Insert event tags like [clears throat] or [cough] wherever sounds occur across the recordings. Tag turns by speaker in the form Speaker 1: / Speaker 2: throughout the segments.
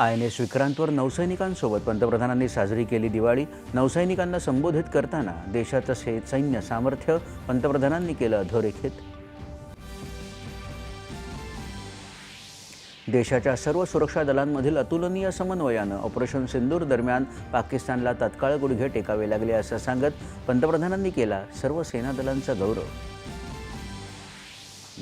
Speaker 1: I N S विक्रांतवर नौसैनिकांसोबत पंतप्रधानांनी साजरी केली दिवाळी नौसैनिकांना संबोधित करताना देशाचं से सैन्य सामर्थ्य पंतप्रधानांनी केलं अधोरेखित देशाच्या सर्व सुरक्षा दलांमधील अतुलनीय समन्वयानं ऑपरेशन सिंदूर दरम्यान पाकिस्तानला तत्काळ गुडघे टेकावे लागले असं सांगत पंतप्रधानांनी केला सर्व सेना दलांचा गौरव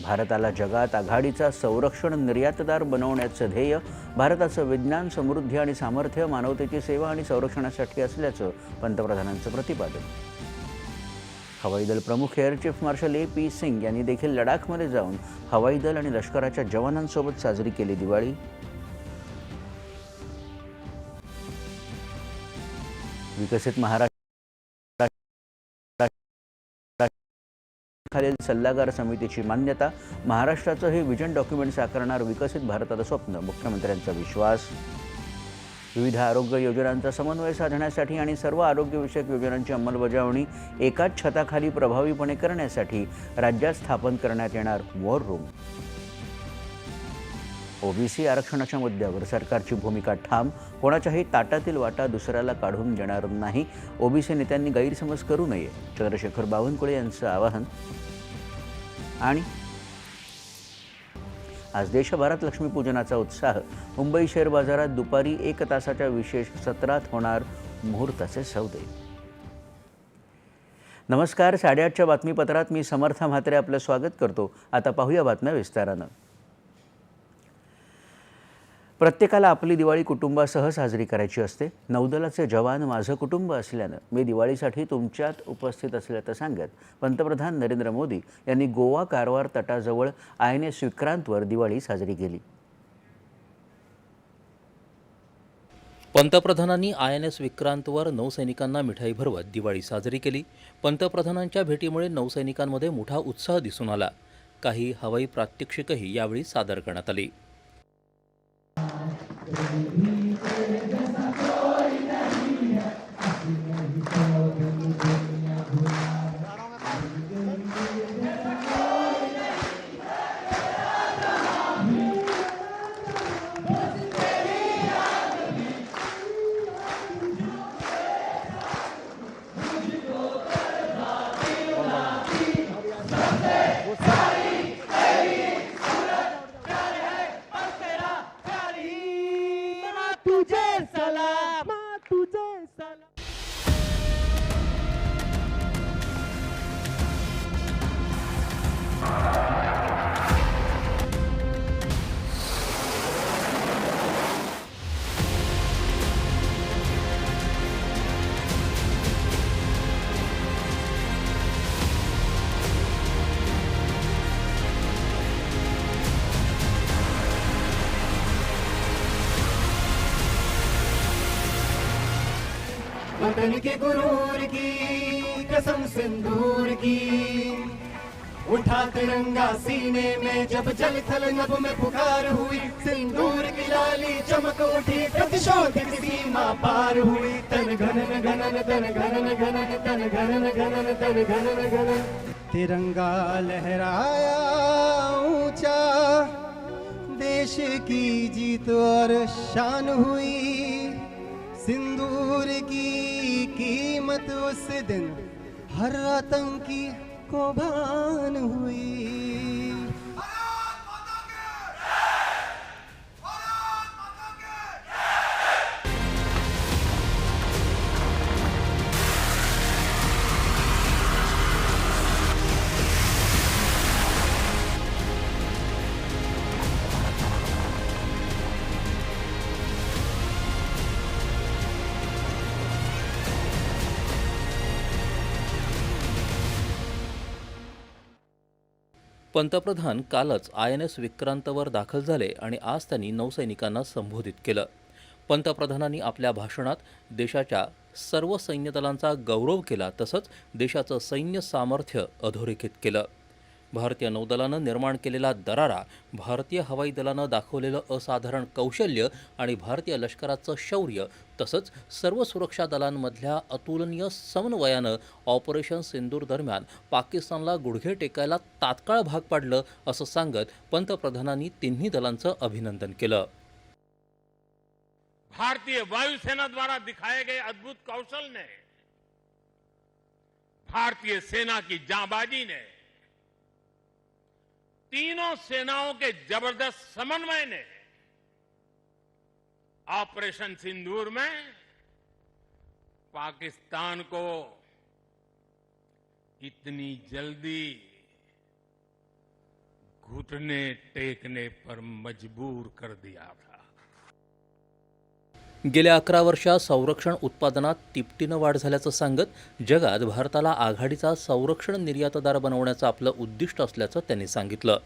Speaker 1: भारताला जगात आघाडीचा संरक्षण निर्यातदार बनवण्याचं ध्येय भारताचं विज्ञान समृद्धी आणि सामर्थ्य मानवतेची सेवा आणि संरक्षणासाठी असल्याचं पंतप्रधानांचं प्रतिपादन हवाई दल प्रमुख air chief marshal A P Singh यांनी देखील लडाखमध्ये जाऊन हवाई दल आणि लष्कराच्या जवानांसोबत साजरी केली दिवाळी विकसित महाराष्ट्र खालील सल्लागार समितीची मान्यता महाराष्ट्राचं हे विजन डॉक्युमेंट साकारणार विकसित भारताचं स्वप्न मुख्यमंत्र्यांचा विश्वास विविध आरोग्य योजनांचा समन्वय साधण्यासाठी आणि सर्व आरोग्यविषयक योजनांची अंमलबजावणी एकाच छताखाली प्रभावीपणे करण्यासाठी राज्यात स्थापन करण्यात येणार वॉर रूम ओबीसी आरक्षणाच्या मुद्द्यावर सरकारची भूमिका ठाम कोणाच्याही ताटातील वाटा दुसऱ्याला काढून देणार नाही ओबीसी नेत्यांनी गैरसमज करू नये चंद्रशेखर बावनकुळे यांचं आवाहन आणि आज देशभरात लक्ष्मीपूजनाचा उत्साह मुंबई शेअर बाजारात दुपारी एक तासाच्या विशेष सत्रात होणार मुहूर्ताचे सौदे नमस्कार साडेआठच्या बातमीपत्रात मी समर्था म्हात्रे आपलं स्वागत करतो आता पाहूया बातम्या विस्तारानं प्रत्येकाला आपली दिवाळी कुटुंबासह साजरी करायची असते नौदलाचे जवान माझं कुटुंब असल्यानं मी दिवाळीसाठी तुमच्यात उपस्थित असल्याचं सांगत पंतप्रधान नरेंद्र मोदी यांनी गोवा कारवार तटाजवळ आय एन एस विक्रांतवर दिवाळी साजरी केली पंतप्रधानांनी आय एन एस विक्रांतवर नौसैनिकांना मिठाई भरवत दिवाळी साजरी केली पंतप्रधानांच्या भेटीमुळे नौसैनिकांमध्ये मोठा उत्साह दिसून आला काही हवाई प्रात्यक्षिकही यावेळी सादर करण्यात आली Uh,
Speaker 2: वतन के गुरूर की कसम सिंदूर की उठा तिरंगा सीने में जब जल थल नब में पुकार हुई सिंदूर की लाली चमक उठी प्रतिशोध की सीमा पार हुई तन घनन घनन तन घनन घनन तन घनन घनन तन घनन घनन तिरंगा लहराया ऊंचा देश की जीत और शान हुई सिंदूर की कीमत उस दिन हर आतंकी को भान हुई
Speaker 1: पंतप्रधान कालच आय एन एस विक्रांतवर दाखल झाले आणि आज त्यांनी नौसैनिकांना संबोधित केलं पंतप्रधानांनी आपल्या भाषणात देशाच्या सर्व सैन्यदलांचा गौरव केला तसंच देशाचं सैन्य सामर्थ्य अधोरेखित केलं भारतीय नौदलानं निर्माण केलेला दरारा भारतीय हवाई दलानं दाखवलेलं असाधारण कौशल्य आणि भारतीय लष्कराचं शौर्य तसंच सर्व सुरक्षा दलांमधल्या अतुलनीय समन्वयानं ऑपरेशन सिंदूर दरम्यान पाकिस्तानला गुडघे टेकायला तात्काळ भाग पाडलं असं सांगत पंतप्रधानांनी तिन्ही दलांचं अभिनंदन केलं
Speaker 3: भारतीय वायुसेना द्वारा दिखाए गए अद्भुत कौशल ने भारतीय सेना की जाबाजी ने तीनों सेनाओं के जबरदस्त समन्वय ने ऑपरेशन सिंदूर में पाकिस्तान को इतनी जल्दी घुटने टेकने पर मजबूर कर दिया था
Speaker 1: गेल्या अकरा वर्षात संरक्षण उत्पादनात तिपटीनं वाढ झाल्याचं सांगत जगात भारताला आघाडीचा संरक्षण निर्यातदार बनवण्याचं आपलं उद्दिष्ट असल्याचं त्यांनी सांगितलं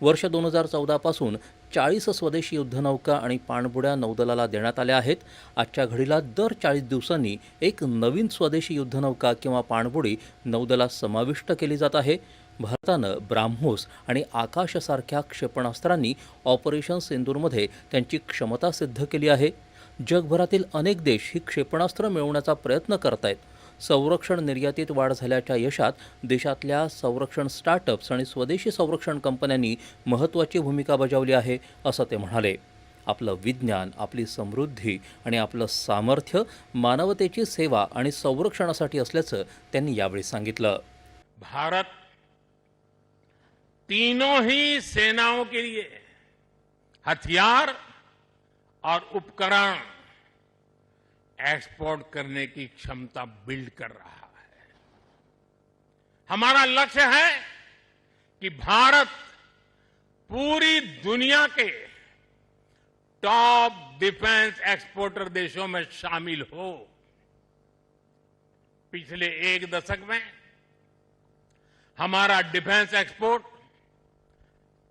Speaker 1: वर्ष दोन हजार चौदापासून चाळीस स्वदेशी युद्धनौका आणि पाणबुड्या नौदलाला देण्यात आल्या आहेत आजच्या घडीला दर चाळीस दिवसांनी एक नवीन स्वदेशी युद्धनौका किंवा पाणबुडी नौदलात समाविष्ट केली जात आहे भारतानं ब्राह्मोस आणि आकाशसारख्या क्षेपणास्त्रांनी ऑपरेशन सिंदूरमध्ये त्यांची क्षमता सिद्ध केली आहे जगभरातील अनेक देश ही क्षेपणास्त्र मिळवण्याचा प्रयत्न करत आहेत संरक्षण निर्यातीत वाढ झाल्याच्या यशात देशातल्या संरक्षण स्टार्टअप्स आणि स्वदेशी संरक्षण कंपन्यांनी महत्त्वाची भूमिका बजावली आहे असं ते म्हणाले आपलं विज्ञान आपली समृद्धी आणि आपलं सामर्थ्य मानवतेची सेवा आणि संरक्षणासाठी असल्याचं त्यांनी यावेळी सांगितलं
Speaker 3: भारत तीनों ही सेनाओं के लिए हथियार और उपकरण एक्सपोर्ट करने की क्षमता बिल्ड कर रहा है हमारा लक्ष्य है कि भारत पूरी दुनिया के टॉप डिफेंस एक्सपोर्टर देशों में शामिल हो पिछले एक दशक में हमारा डिफेंस एक्सपोर्ट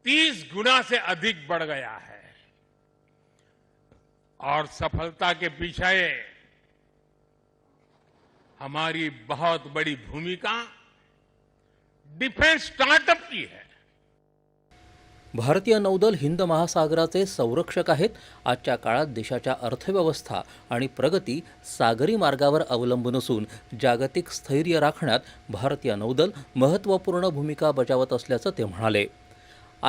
Speaker 3: 30 गुना से अधिक बढ़ गया है और सफलता के पीछे हमारी बहुत बड़ी भूमिका डिफेन्स स्टार्टअप की है
Speaker 1: भारतीय नौदल हिंद महासागराचे संरक्षक आहेत आजच्या काळात देशाच्या अर्थव्यवस्था आणि प्रगती सागरी मार्गावर अवलंबून असून जागतिक स्थैर्य राखण्यात भारतीय नौदल महत्त्वपूर्ण भूमिका बजावत असल्याचं ते म्हणाले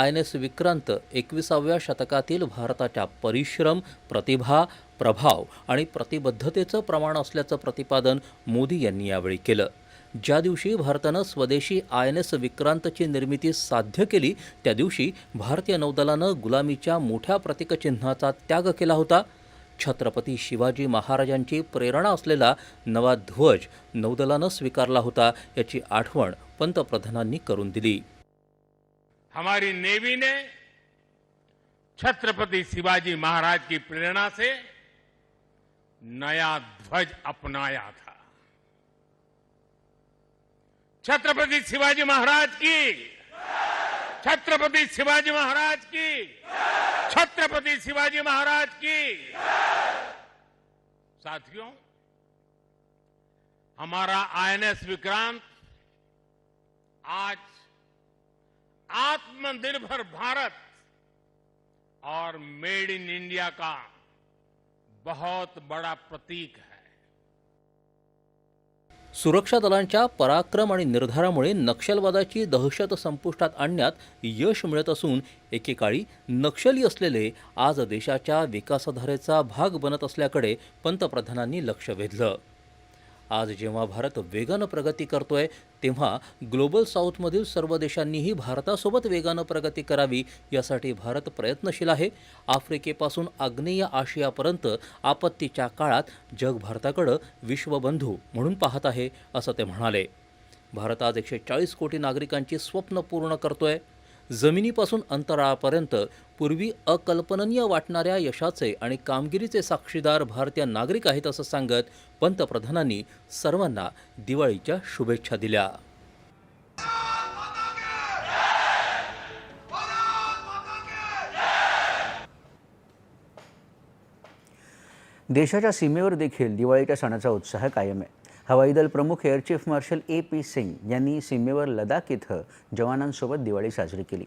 Speaker 1: आय एन एस विक्रांत एकविसाव्या शतकातील भारताच्या परिश्रम प्रतिभा प्रभाव आणि प्रतिबद्धतेचं प्रमाण असल्याचं प्रतिपादन मोदी यांनी यावेळी केलं ज्या दिवशी भारतानं स्वदेशी आय एन एस विक्रांतची निर्मिती साध्य केली त्या दिवशी भारतीय नौदलानं गुलामीच्या मोठ्या प्रतीकचिन्हाचा त्याग केला होता छत्रपती शिवाजी महाराजांची प्रेरणा असलेला नवा ध्वज नौदलानं स्वीकारला होता याची आठवण पंतप्रधानांनी करून दिली
Speaker 3: हमारी नेवी ने छत्रपति शिवाजी महाराज की प्रेरणा से नया ध्वज अपनाया था छत्रपति शिवाजी महाराज की छत्रपति शिवाजी महाराज की छत्रपति शिवाजी महाराज की साथियों हमारा आईएनएस विक्रांत आज आत्मनिर्भर भारत और मेड इन इंडिया का बहुत बड़ा प्रतीक है
Speaker 1: सुरक्षा दलांच्या पराक्रम आणि निर्धारामुळे नक्षलवादाची दहशत संपुष्टात आणण्यात यश मिळत असून एकेकाळी नक्षली असलेले आज देशाच्या विकासधारेचा भाग बनत असल्याकडे पंतप्रधानांनी लक्ष वेधलं आज जेव्हा भारत वेगानं प्रगती करतोय तेव्हा ग्लोबल साऊथमधील सर्व देशांनीही भारतासोबत वेगानं प्रगती करावी यासाठी भारत प्रयत्नशील आहे आफ्रिकेपासून आग्नेय आशियापर्यंत आपत्तीच्या काळात जग भारताकडं विश्वबंधू म्हणून पाहत आहे असं ते म्हणाले भारत आज एकशे चाळीस कोटी नागरिकांची स्वप्न पूर्ण करतोय जमिनीपासून अंतराळापर्यंत पूर्वी अकल्पननीय वाटणाऱ्या यशाचे आणि कामगिरीचे साक्षीदार भारतीय नागरिक आहेत असं सांगत पंतप्रधानांनी सर्वांना दिवाळीच्या शुभेच्छा दिल्या देशाच्या सीमेवर देखील दिवाळीच्या सणाचा उत्साह कायम आहे हवाई दल प्रमुख air chief marshal A P Singh यांनी सीमेवर लदाख इथं जवानांसोबत दिवाळी साजरी केली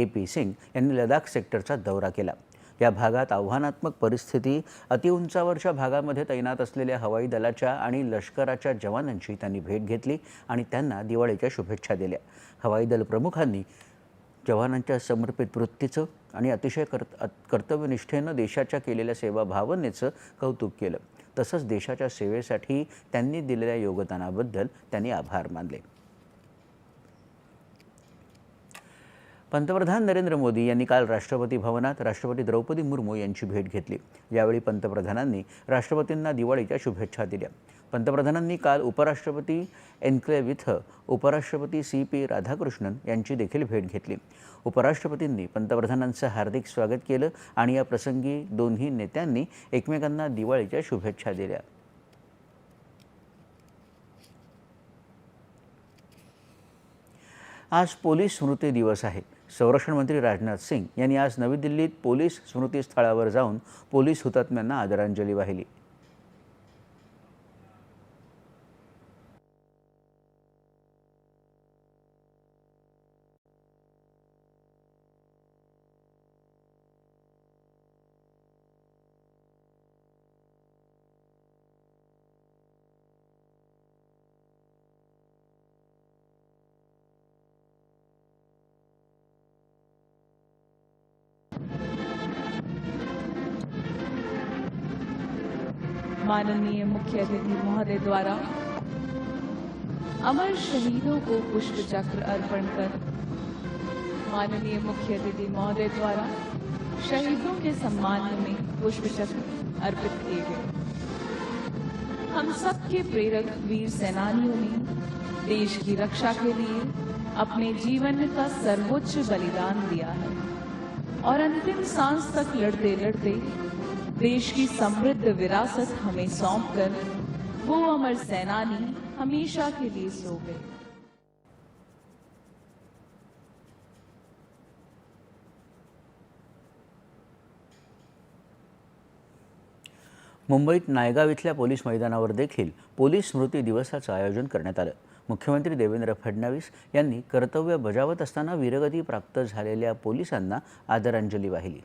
Speaker 1: ए पी सिंग यांनी लदाख सेक्टरचा दौरा केला या भागात आव्हानात्मक परिस्थिती अतिउंचावरच्या भागामध्ये तैनात असलेल्या हवाई दलाच्या आणि लष्कराच्या जवानांची त्यांनी भेट घेतली आणि त्यांना दिवाळीच्या शुभेच्छा दिल्या हवाई दल प्रमुखांनी जवानांच्या समर्पित वृत्तीचं आणि अतिशय कर्त कर्तव्यनिष्ठेनं देशाच्या केलेल्या सेवा भावनेचं कौतुक केलं तसंच देशाच्या सेवेसाठी त्यांनी दिलेल्या योगदानाबद्दल त्यांनी आभार मानले पंतप्रधान नरेंद्र मोदी यांनी काल राष्ट्रपती भवनात राष्ट्रपती द्रौपदी मुर्मू यांची भेट घेतली यावेळी पंतप्रधानांनी राष्ट्रपतींना दिवाळीच्या शुभेच्छा दिल्या पंतप्रधानांनी काल उपराष्ट्रपती एन्क्लेव्ह इथं उपराष्ट्रपती सी पी राधाकृष्णन यांची देखील भेट घेतली उपराष्ट्रपतींनी पंतप्रधानांचं हार्दिक स्वागत केलं आणि या प्रसंगी दोन्ही नेत्यांनी एकमेकांना दिवाळीच्या शुभेच्छा दिल्या आज पोलीस स्मृती दिवस आहे संरक्षण मंत्री राजनाथ सिंग यांनी आज नवी दिल्लीत पोलीस स्मृतीस्थळावर जाऊन पोलीस हुतात्म्यांना आदरांजली वाहिली
Speaker 4: माननीय मुख्य अतिथि महोदय द्वारा अमर शहीदों को पुष्प चक्र अर्पण कर माननीय मुख्य अतिथि महोदय द्वारा शहीदों के सम्मान में पुष्प चक्र अर्पित किए गए हम सबके प्रेरक वीर सेनानियों ने देश की रक्षा के लिए अपने जीवन का सर्वोच्च बलिदान दिया है और अंतिम सांस तक लड़ते लड़ते देश की समृद्ध विरासत हमें सौंप कर वो अमर सेनानी हमेशा के लिए सो गए
Speaker 1: मुंबईत नायगाव इथल्या पोलीस मैदानावर देखील पोलीस स्मृती दिवसाचं आयोजन करण्यात आलं मुख्यमंत्री देवेंद्र फडणवीस यांनी कर्तव्य बजावत असताना वीरगती प्राप्त झालेल्या पोलिसांना आदरांजली वाहिली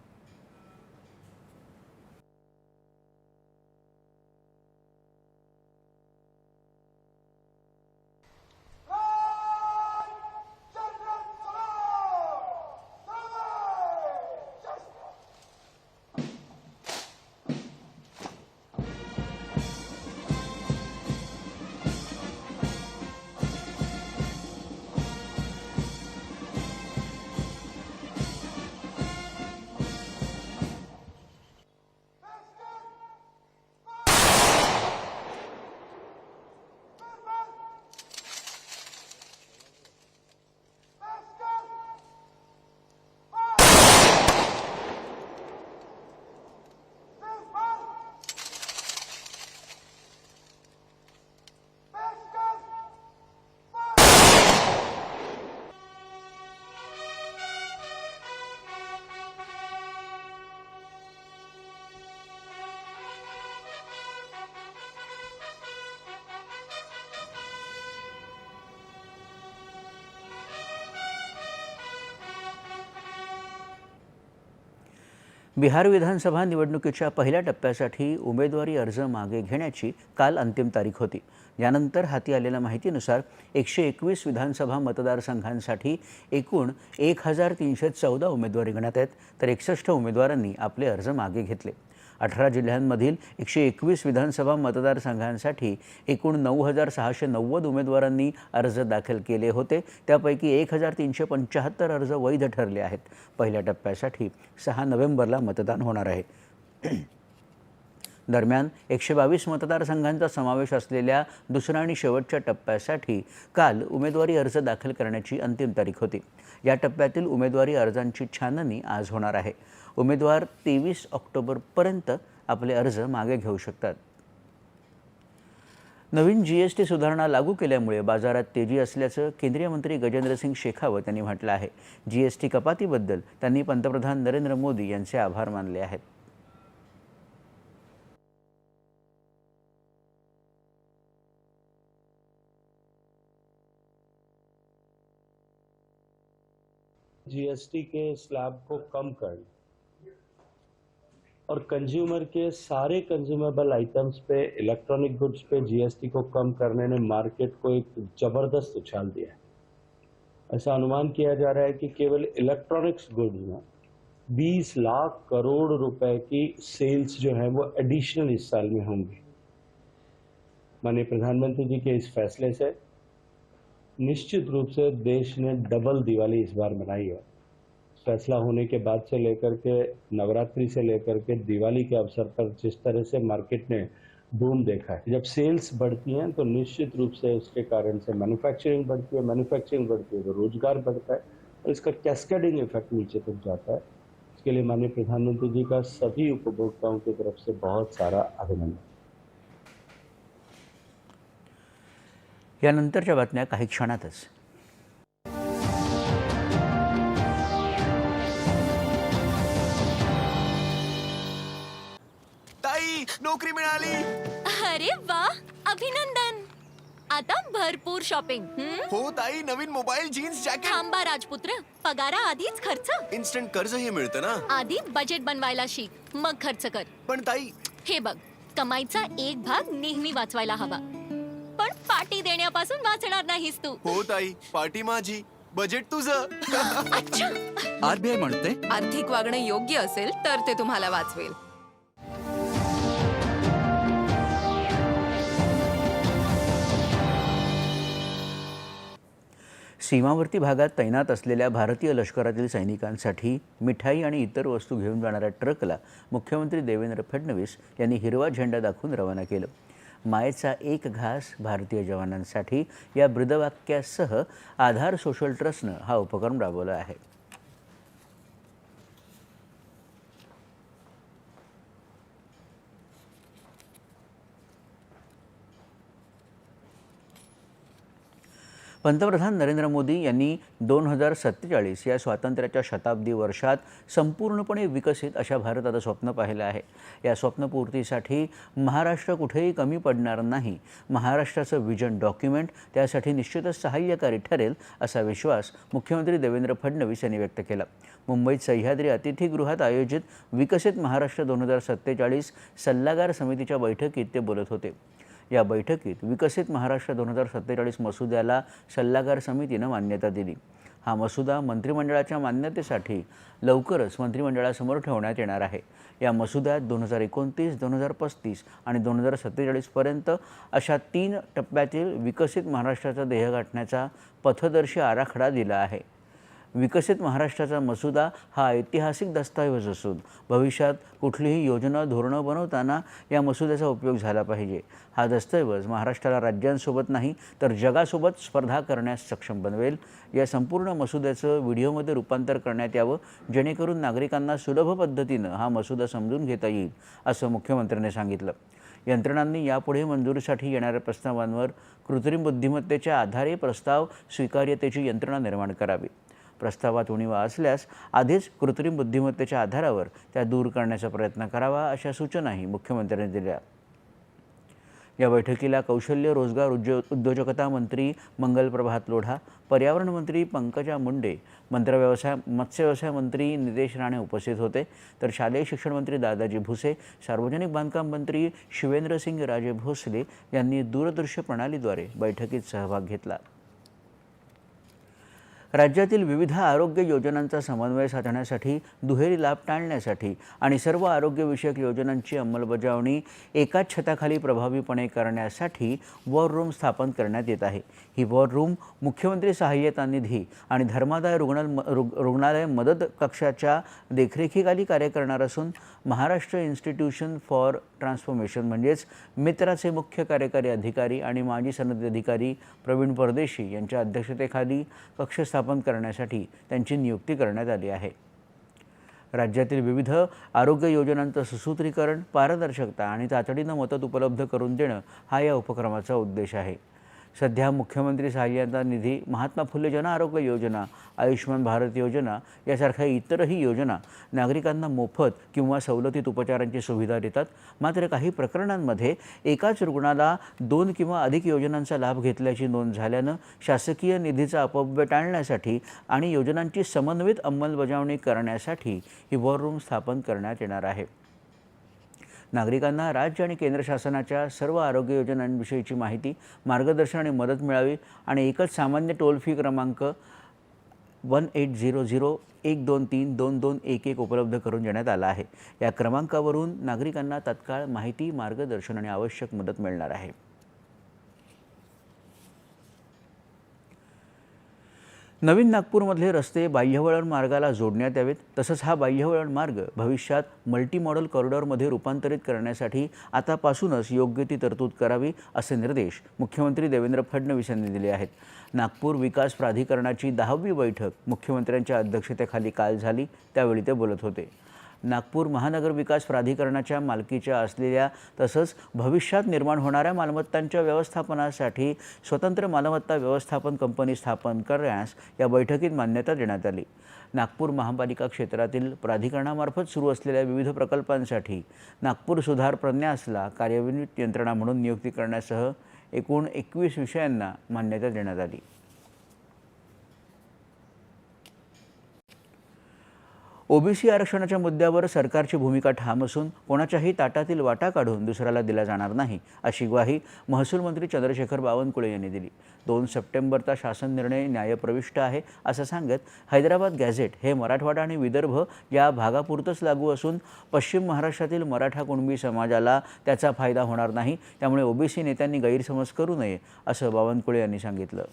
Speaker 1: बिहार विधानसभा निवडणुकीच्या पहिल्या टप्प्यासाठी उमेदवारी अर्ज मागे घेण्याची काल अंतिम तारीख होती यानंतर हाती आलेल्या माहितीनुसार एकशे एकवीस विधानसभा मतदारसंघांसाठी एकूण एक हजार तीनशे चौदा उमेदवार घेण्यात आहेत तर एकसष्ट उमेदवारांनी आपले अर्ज मागे घेतले अठरा जिल्ह्यांमधील एकशे एकवीस विधानसभा मतदारसंघांसाठी एकूण नऊ हजार सहाशे नव्वद उमेदवारांनी अर्ज दाखल केले होते त्यापैकी एक हजार तीनशे पंच्याहत्तर अर्ज वैध ठरले आहेत पहिल्या टप्प्यासाठी सहा नोव्हेंबरला मतदान होणार आहे [clears throat] दरम्यान एकशे बावीस मतदारसंघांचा समावेश असलेल्या दुसऱ्या आणि शेवटच्या टप्प्यासाठी काल उमेदवारी अर्ज दाखल करण्याची अंतिम तारीख होती या टप्प्यातील उमेदवारी अर्जांची छाननी आज होणार आहे उमेदवार तेवीस ऑक्टोबरपर्यंत आपले अर्ज मागे घेऊ शकतात नवीन जी एस टी सुधारणा लागू केल्यामुळे बाजारात तेजी असल्याचं केंद्रीय मंत्री गजेंद्रसिंग शेखावत यांनी म्हटलं आहे जी एस टी कपातीबद्दल त्यांनी पंतप्रधान नरेंद्र मोदी यांचे आभार मानले आहेत
Speaker 5: जीएसटी के स्लैब को कम करना और कंज्यूमर के सारे कंज्यूमेबल आइटम्स पे इलेक्ट्रॉनिक गुड्स पे जीएसटी को कम करने ने मार्केट को एक जबरदस्त उछाल दिया है ऐसा अनुमान किया जा रहा है कि केवल इलेक्ट्रॉनिक्स गुड्स में 20 लाख करोड़ रुपए की सेल्स जो है वो एडिशनल इस साल में होंगी माननीय प्रधानमंत्री जी के इस फैसले से निश्चित रूप से देश ने डबल दिवाली इस बार मनाई है फैसला होने के बाद से लेकर के नवरात्रि से लेकर के दिवाली के अवसर पर जिस तरह से मार्केट ने बूम देखा है जब सेल्स बढ़ती हैं तो निश्चित रूप से उसके कारण से मैन्युफैक्चरिंग बढ़ती है मैन्युफैक्चरिंग बढ़ती है तो रोजगार बढ़ता है और इसका कैस्केडिंग इफेक्ट नीचे तक जाता है इसके लिए माननीय प्रधानमंत्री जी का सभी उपभोक्ताओं की तरफ से बहुत सारा अभिनंदन
Speaker 1: यानंतरच्या बातम्या काही क्षणातच
Speaker 6: मिळाली नोकरी मिळाली
Speaker 7: अरे वा अभिनंदन आता भरपूर शॉपिंग
Speaker 6: हो ताई नवीन मोबाईल जीन्स जॅकेट
Speaker 7: थांबा राजपुत्र पगारा आधीच खर्च
Speaker 6: इन्स्टंट कर्ज हे मिळतं ना
Speaker 7: आधी बजेट बनवायला शिक मग खर्च कर पण ताई हे बघ कमाईचा एक भाग नेहमी वाचवायला हवा पण पार्टी देण्यापासून वाचणार नाहीस तू
Speaker 6: हो ताई पार्टी माझी बजेट तुझं अच्छा आरबीआय म्हणते
Speaker 7: आर्थिक वागणे योग्य असेल तर ते तुम्हाला वाचवेल
Speaker 1: सीमावर्ती भागात तैनात असलेल्या भारतीय लष्करातील सैनिकांसाठी मिठाई आणि इतर वस्तू घेऊन जाणाऱ्या ट्रकला मुख्यमंत्री देवेंद्र फडणवीस यांनी हिरवा झेंडा दाखवून रवाना केलं मायेचा एक घास भारतीय जवानांसाठी या ब्रिदवाक्यासह आधार सोशल ट्रस्टनं हा उपक्रम राबवला आहे पंतप्रधान नरेंद्र मोदी यांनी दोन हजार सत्तेचाळीस या स्वातंत्र्याच्या शताब्दी वर्षात संपूर्णपणे विकसित अशा भारताचं स्वप्न पाहिलं आहे या स्वप्नपूर्तीसाठी महाराष्ट्र कुठेही कमी पडणार नाही महाराष्ट्राचं विजन डॉक्युमेंट त्यासाठी निश्चितच सहाय्यकारी ठरेल असा विश्वास मुख्यमंत्री देवेंद्र फडणवीस यांनी व्यक्त केला मुंबईत सह्याद्री अतिथीगृहात आयोजित विकसित महाराष्ट्र दोन हजार सत्तेचाळीस सल्लागार समितीच्या बैठकीत ते बोलत होते या बैठकीत विकसित महाराष्ट्र दोन हजार सत्तेचाळीस मसुद्याला सल्लागार समितीनं मान्यता दिली हा मसुदा मंत्रिमंडळाच्या मान्यतेसाठी लवकरच मंत्रिमंडळासमोर ठेवण्यात येणार आहे या मसुद्यात दोन हजार एकोणतीस दोन हजार पस्तीस आणि दोन हजार सत्तेचाळीसपर्यंत अशा तीन टप्प्यातील विकसित महाराष्ट्राचा देह गाठण्याचा पथदर्शी आराखडा दिला आहे विकसित महाराष्ट्राचा मसुदा हा ऐतिहासिक दस्तऐवज असून भविष्यात कुठलीही योजना धोरणं बनवताना या मसुद्याचा उपयोग झाला पाहिजे हा दस्तऐवज महाराष्ट्राला राज्यांसोबत नाही तर जगासोबत स्पर्धा करण्यास सक्षम बनवेल या संपूर्ण मसुद्याचं व्हिडिओमध्ये रूपांतर करण्यात यावं जेणेकरून नागरिकांना सुलभ पद्धतीनं हा मसुदा समजून घेता येईल असं मुख्यमंत्र्यांनी सांगितलं यंत्रणांनी यापुढे मंजुरीसाठी येणाऱ्या प्रस्तावांवर कृत्रिम बुद्धिमत्तेच्या आधारे प्रस्ताव स्वीकार्यतेची यंत्रणा निर्माण करावी प्रस्तावात उणीवा असल्यास आधीच कृत्रिम बुद्धिमत्तेच्या आधारावर त्या दूर करण्याचा प्रयत्न करावा अशा सूचनाही मुख्यमंत्र्यांनी दिल्या या बैठकीला कौशल्य रोजगार उद्यो उद्योजकता मंत्री मंगल प्रभात लोढा पर्यावरण मंत्री पंकजा मुंडे मंत्रव्यवसाय मत्स्यव्यवसाय मंत्री नितेश राणे उपस्थित होते तर शालेय शिक्षण मंत्री दादाजी भुसे सार्वजनिक बांधकाम मंत्री शिवेंद्रसिंग राजे भोसले यांनी दूरदृश्य प्रणालीद्वारे बैठकीत सहभाग घेतला राज्यातील विविध आरोग्य योजनांचा समन्वय साधण्यासाठी दुहेरी लाभ टाळण्यासाठी आणि सर्व आरोग्यविषयक योजनांची अंमलबजावणी एकाच छताखाली प्रभावीपणे करण्यासाठी वॉर रूम स्थापन करण्यात येत आहे ही वॉर रूम मुख्यमंत्री सहाय्यता निधी आणि धर्मादाय रुग्ण रुग्णालय मदत कक्षाच्या देखरेखीखाली कार्य करणार असून महाराष्ट्र इन्स्टिट्यूशन फॉर ट्रान्सफॉर्मेशन म्हणजेच मित्राचे मुख्य कार्यकारी अधिकारी आणि माजी सनदी अधिकारी प्रवीण परदेशी यांच्या अध्यक्षतेखाली कक्ष व्यवस्थापन करण्यासाठी त्यांची नियुक्ती करण्यात आली आहे राज्यातील विविध आरोग्य योजनांचं सुसूत्रीकरण पारदर्शकता आणि तातडीनं मदत उपलब्ध करून देणं हा या उपक्रमाचा उद्देश आहे सध्या मुख्यमंत्री सहाय्यता निधी महात्मा फुले जन आरोग्य योजना आयुष्यमान भारत योजना यासारख्या इतरही योजना नागरिकांना मोफत किंवा सवलतीत उपचारांची सुविधा देतात मात्र काही प्रकरणांमध्ये एकाच रुग्णाला दोन किंवा अधिक योजनांचा लाभ घेतल्याची नोंद झाल्यानं शासकीय निधीचा अपव्य टाळण्यासाठी आणि योजनांची समन्वित अंमलबजावणी करण्यासाठी ही वॉर रूम स्थापन करण्यात येणार आहे नागरिकांना राज्य आणि केंद्र शासनाच्या सर्व आरोग्य योजनांविषयीची माहिती मार्गदर्शन आणि मदत मिळावी आणि एकच सामान्य टोल फी क्रमांक वन एट झिरो झिरो एक दोन तीन दोन दोन एक एक उपलब्ध करून देण्यात आला आहे या क्रमांकावरून नागरिकांना तत्काळ माहिती मार्गदर्शन आणि आवश्यक मदत मिळणार आहे नवीन नागपूरमधले रस्ते बाह्यवळण मार्गाला जोडण्यात यावेत तसंच हा बाह्यवळण मार्ग भविष्यात मल्टी मॉडेल कॉरिडॉरमध्ये रूपांतरित करण्यासाठी आतापासूनच योग्य ती तरतूद करावी असे निर्देश मुख्यमंत्री देवेंद्र फडणवीस यांनी दिले आहेत नागपूर विकास प्राधिकरणाची दहावी बैठक मुख्यमंत्र्यांच्या अध्यक्षतेखाली काल झाली त्यावेळी ते बोलत होते नागपूर महानगर विकास प्राधिकरणाच्या मालकीच्या असलेल्या तसंच भविष्यात निर्माण होणाऱ्या मालमत्तांच्या व्यवस्थापनासाठी स्वतंत्र मालमत्ता व्यवस्थापन कंपनी स्थापन करण्यास या बैठकीत मान्यता देण्यात आली नागपूर महापालिका क्षेत्रातील प्राधिकरणामार्फत सुरू असलेल्या विविध प्रकल्पांसाठी नागपूर सुधार प्रन्यासला कार्यान्वित यंत्रणा म्हणून नियुक्ती करण्यासह एकूण एकवीस विषयांना मान्यता देण्यात आली ओबीसी आरक्षणाच्या मुद्द्यावर सरकारची भूमिका ठाम असून कोणाच्याही ताटातील वाटा काढून दुसऱ्याला दिला जाणार नाही अशी ग्वाही महसूल मंत्री चंद्रशेखर बावनकुळे यांनी दिली दोन सप्टेंबरचा शासन निर्णय न्यायप्रविष्ट आहे असं सांगत हैदराबाद गॅझेट हे मराठवाडा आणि विदर्भ या भागापुरतंच लागू असून पश्चिम महाराष्ट्रातील मराठा कुणबी समाजाला त्याचा फायदा होणार नाही त्यामुळे ओबीसी नेत्यांनी गैरसमज करू नये असं बावनकुळे यांनी सांगितलं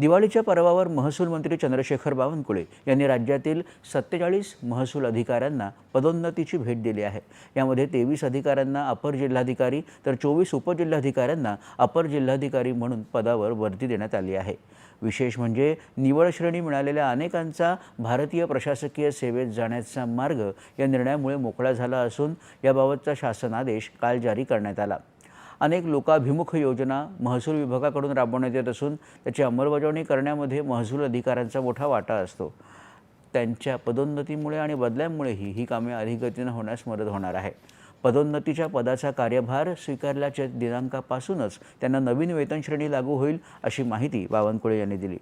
Speaker 1: दिवाळीच्या पर्वावर महसूल मंत्री चंद्रशेखर बावनकुळे यांनी राज्यातील सत्तेचाळीस महसूल अधिकाऱ्यांना पदोन्नतीची भेट दिली आहे यामध्ये तेवीस अधिकाऱ्यांना अपर जिल्हाधिकारी तर चोवीस उपजिल्हाधिकाऱ्यांना अपर जिल्हाधिकारी म्हणून पदावर वर्दी देण्यात आली आहे विशेष म्हणजे निवड श्रेणी मिळालेल्या अनेकांचा भारतीय प्रशासकीय सेवेत जाण्याचा मार्ग या निर्णयामुळे मोकळा झाला असून याबाबतचा शासन आदेश काल जारी करण्यात आला अनेक लोकाभिमुख योजना महसूल विभागाकडून राबवण्यात येत असून त्याची अंमलबजावणी करण्यामध्ये महसूल अधिकाऱ्यांचा मोठा वाटा असतो त्यांच्या पदोन्नतीमुळे आणि बदल्यांमुळेही ही कामे अधिगतीनं होण्यास मदत होणार आहे पदोन्नतीच्या पदाचा कार्यभार स्वीकारल्याच्या दिनांकापासूनच त्यांना नवीन वेतनश्रेणी लागू होईल अशी माहिती बावनकुळे यांनी दिली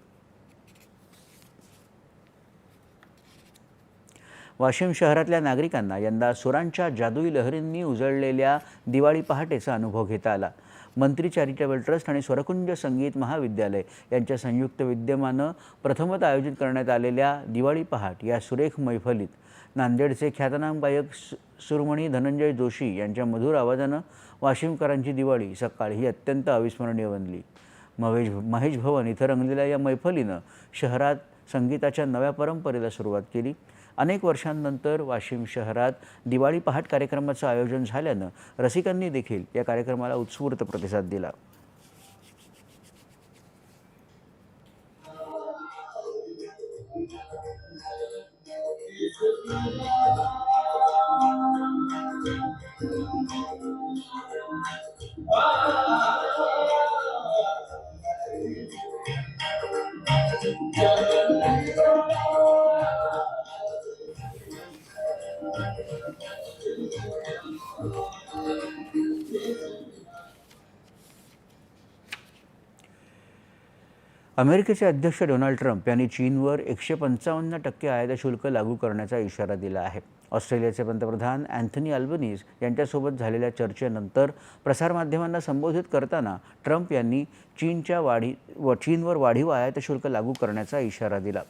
Speaker 1: वाशिम शहरातल्या नागरिकांना यंदा सुरांच्या जादुई लहरींनी उजळलेल्या दिवाळी पहाटेचा अनुभव घेता आला मंत्री चॅरिटेबल ट्रस्ट आणि स्वरकुंज संगीत महाविद्यालय यांच्या संयुक्त विद्यमानं प्रथमत आयोजित करण्यात आलेल्या दिवाळी पहाट या सुरेख मैफलीत नांदेडचे ख्यातनाम गायक सुरमणी धनंजय जोशी यांच्या मधुर आवाजानं वाशिमकरांची दिवाळी सकाळ ही अत्यंत अविस्मरणीय बनली महेश महेश भवन इथं रंगलेल्या या मैफलीनं शहरात संगीताच्या नव्या परंपरेला सुरुवात केली अनेक वर्षांनंतर वाशिम शहरात दिवाळी पहाट कार्यक्रमाचं आयोजन झाल्यानं रसिकांनी देखील या कार्यक्रमाला उत्स्फूर्त प्रतिसाद दिला अमेरिकेचे अध्यक्ष डोनाल्ड ट्रम्प यांनी चीनवर एकशे पंचावन्न टक्के आयात शुल्क लागू करण्याचा इशारा दिला आहे ऑस्ट्रेलियाचे पंतप्रधान अँथनी अल्बनीज यांच्यासोबत झालेल्या चर्चेनंतर प्रसारमाध्यमांना संबोधित करताना ट्रम्प यांनी चीनच्या वाढी व चीनवर वाढीव आयात शुल्क लागू करण्याचा इशारा दिला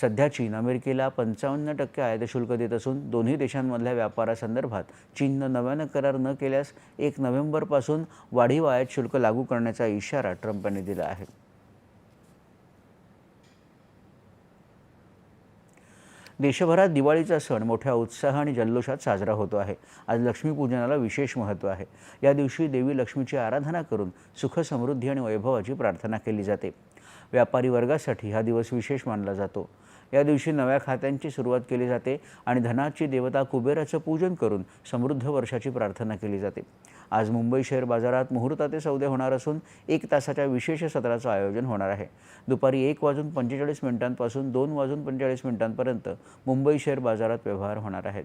Speaker 1: सध्या चीन अमेरिकेला पंचावन्न टक्के आयात शुल्क देत असून दोन्ही देशांमधल्या व्यापारासंदर्भात चीननं नव्यानं करार न केल्यास एक नोव्हेंबरपासून वाढीव आयात शुल्क लागू करण्याचा इशारा ट्रम्प यांनी दिला आहे देशभरात दिवाळीचा सण मोठ्या उत्साह आणि जल्लोषात साजरा होतो आहे आज लक्ष्मीपूजनाला विशेष महत्त्व आहे या दिवशी देवी लक्ष्मीची आराधना करून सुख समृद्धी आणि वैभवाची प्रार्थना केली जाते व्यापारी वर्गासाठी हा दिवस विशेष मानला जातो या दिवशी नव्या खात्यांची सुरुवात केली जाते आणि धनाची देवता कुबेराचं पूजन करून समृद्ध वर्षाची प्रार्थना केली जाते आज मुंबई शेअर बाजारात मुहूर्ताचे सौदे होणार असून एक तासाच्या विशेष सत्राचं आयोजन होणार आहे दुपारी एक वाजून पंचेचाळीस मिनिटांपासून दोन वाजून पंचेचाळीस मिनिटांपर्यंत मुंबई शेअर बाजारात व्यवहार होणार आहेत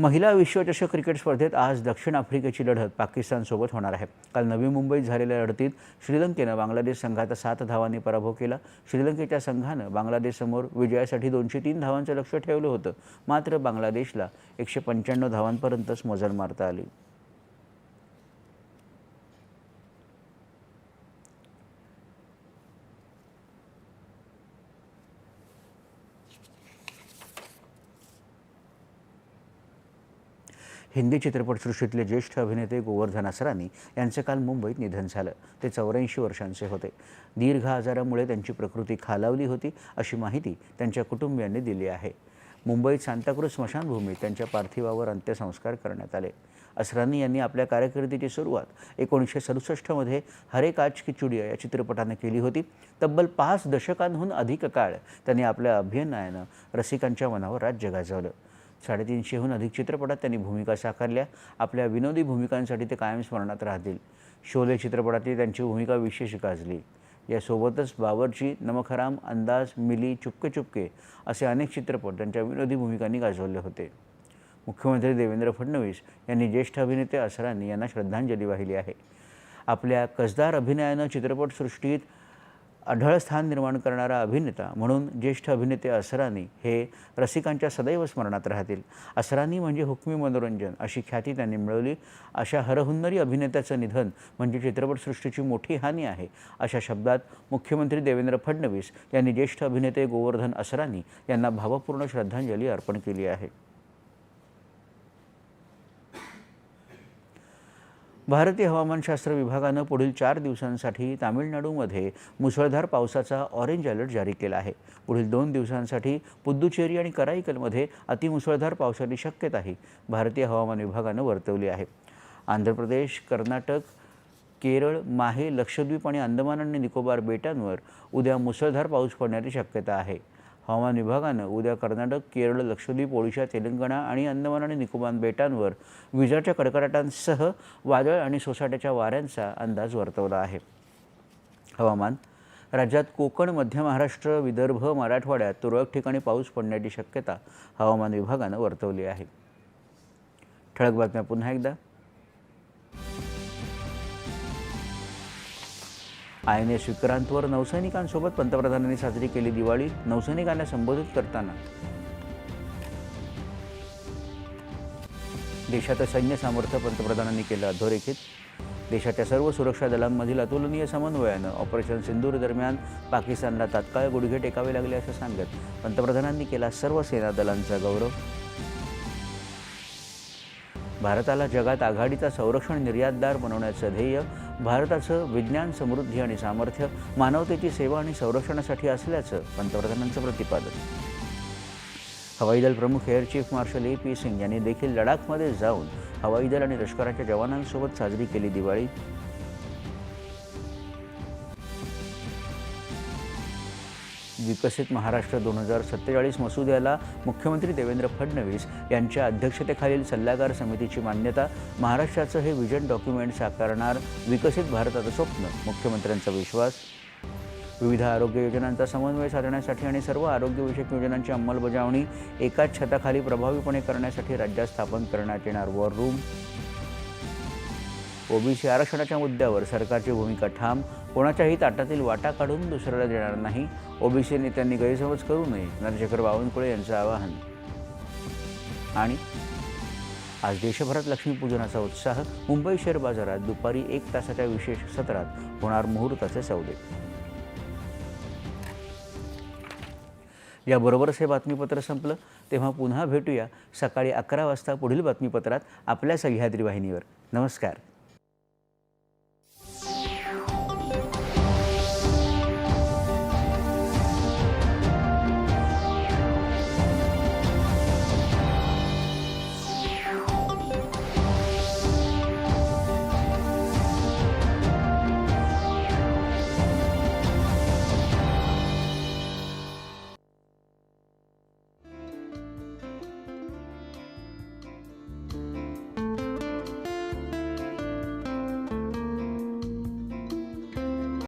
Speaker 1: महिला विश्वचषक क्रिकेट स्पर्धेत आज दक्षिण आफ्रिकेची लढत पाकिस्तानसोबत होणार आहे काल नवी मुंबईत झालेल्या लढतीत श्रीलंकेनं बांगलादेश संघाचा सात धावांनी पराभव केला श्रीलंकेच्या संघानं बांगलादेशसमोर विजयासाठी दोनशे तीन धावांचं लक्ष ठेवलं होतं मात्र बांगलादेशला एकशे पंच्याण्णव धावांपर्यंतच मजल मारता आली हिंदी चित्रपटसृष्टीतले ज्येष्ठ अभिनेते गोवर्धन असरानी यांचं काल मुंबईत निधन झालं ते चौऱ्याऐंशी वर्षांचे होते दीर्घ आजारामुळे त्यांची प्रकृती खालावली होती अशी माहिती त्यांच्या कुटुंबियांनी दिली आहे मुंबईत सांताक्रूज स्मशानभूमीत त्यांच्या पार्थिवावर अंत्यसंस्कार करण्यात आले असरानी यांनी आपल्या कारकिर्दीची सुरुवात एकोणीसशे सदुसष्टमध्ये हरे काच की चुडिया या चित्रपटानं केली होती तब्बल पाच दशकांहून अधिक काळ त्यांनी आपल्या अभिनयानं रसिकांच्या मनावर राज्य गाजवलं साडेतीनशेहून अधिक चित्रपटात त्यांनी भूमिका साकारल्या आपल्या विनोदी भूमिकांसाठी ते कायम स्मरणात राहतील शोले चित्रपटातली त्यांची भूमिका विशेष गाजली यासोबतच बावरची नमखराम अंदाज मिली चुपके चुपके असे अनेक चित्रपट त्यांच्या विनोदी भूमिकांनी गाजवले होते मुख्यमंत्री देवेंद्र फडणवीस यांनी ज्येष्ठ अभिनेते असरानी यांना श्रद्धांजली वाहिली आहे आपल्या कसदार अभिनयानं चित्रपटसृष्टीत अढळ स्थान निर्माण करणारा अभिनेता म्हणून ज्येष्ठ अभिनेते असरानी हे रसिकांच्या सदैव स्मरणात राहतील असरानी म्हणजे हुकमी मनोरंजन अशी ख्याती त्यांनी मिळवली अशा हरहुन्नरी अभिनेत्याचं निधन म्हणजे चित्रपटसृष्टीची मोठी हानी आहे अशा शब्दात मुख्यमंत्री देवेंद्र फडणवीस यांनी ज्येष्ठ अभिनेते गोवर्धन असरानी यांना भावपूर्ण श्रद्धांजली अर्पण केली आहे भारतीय हवामानशास्त्र विभागानं पुढील चार दिवसांसाठी तामिळनाडूमध्ये मुसळधार पावसाचा ऑरेंज अलर्ट जारी केला आहे पुढील दोन दिवसांसाठी पुद्दुचेरी आणि कराईकलमध्ये अतिमुसळधार पावसाची शक्यता शक्यताही भारतीय हवामान विभागानं वर्तवली आहे आंध्र प्रदेश कर्नाटक केरळ माहे लक्षद्वीप आणि अंदमान आणि निकोबार बेटांवर उद्या मुसळधार पाऊस पडण्याची शक्यता आहे हवामान विभागानं उद्या कर्नाटक केरळ लक्षद्वीप ओडिशा तेलंगणा आणि अंदमान आणि निकोबार बेटांवर विजाच्या कडकडाटांसह वादळ आणि सोसाट्याच्या वाऱ्यांचा अंदाज वर्तवला आहे हवामान राज्यात कोकण मध्य महाराष्ट्र विदर्भ मराठवाड्यात तुरळक ठिकाणी पाऊस पडण्याची शक्यता हवामान विभागानं वर्तवली आहे ठळक बातम्या पुन्हा एकदा आय एन एस विक्रांतवर नौसैनिकांसोबत पंतप्रधानांनी साजरी केली दिवाळी नौसैनिकांना संबोधित करताना देशाचं सैन्य सामर्थ्य पंतप्रधानांनी केलं अधोरेखित देशाच्या सर्व सुरक्षा दलांमधील अतुलनीय समन्वयानं ऑपरेशन सिंधूर दरम्यान पाकिस्तानला तात्काळ गुडघे टेकावे लागले असं सांगत पंतप्रधानांनी केला सर्व सेना दलांचा गौरव भारताला जगात आघाडीचा संरक्षण निर्यातदार बनवण्याचं ध्येय भारताचं विज्ञान समृद्धी आणि सामर्थ्य मानवतेची सेवा आणि संरक्षणासाठी असल्याचं पंतप्रधानांचं प्रतिपादन हवाई दल प्रमुख air chief marshal A P Singh यांनी देखील लडाखमध्ये जाऊन हवाई दल आणि लष्कराच्या जवानांसोबत साजरी केली दिवाळी विकसित महाराष्ट्र दोन हजार सत्तेचाळीस मसुद्याला मुख्यमंत्री देवेंद्र फडणवीस यांच्या अध्यक्षतेखालील सल्लागार समितीची मान्यता महाराष्ट्राचं हे विजन डॉक्युमेंट साकारणार विकसित भारताचं स्वप्न मुख्यमंत्र्यांचा विश्वास विविध आरोग्य योजनांचा समन्वय साधण्यासाठी आणि सर्व आरोग्यविषयक योजनांची अंमलबजावणी एकाच छताखाली प्रभावीपणे करण्यासाठी राज्यात स्थापन करण्यात येणार वॉर रूम ओबीसी आरक्षणाच्या मुद्द्यावर सरकारची भूमिका ठाम कोणाच्याही ताटातील वाटा काढून दुसऱ्याला देणार नाही ओबीसी नेत्यांनी गैरसमज करू नये नरशेखर बावनकुळे यांचं आवाहन आणि आज देशभरात लक्ष्मीपूजनाचा उत्साह मुंबई शेअर बाजारात दुपारी एक तासाच्या विशेष सत्रात होणार मुहूर्ताचे सौदे याबरोबरच हे बातमीपत्र संपलं तेव्हा पुन्हा भेटूया सकाळी अकरा वाजता पुढील बातमीपत्रात आपल्या सह्याद्री वाहिनीवर नमस्कार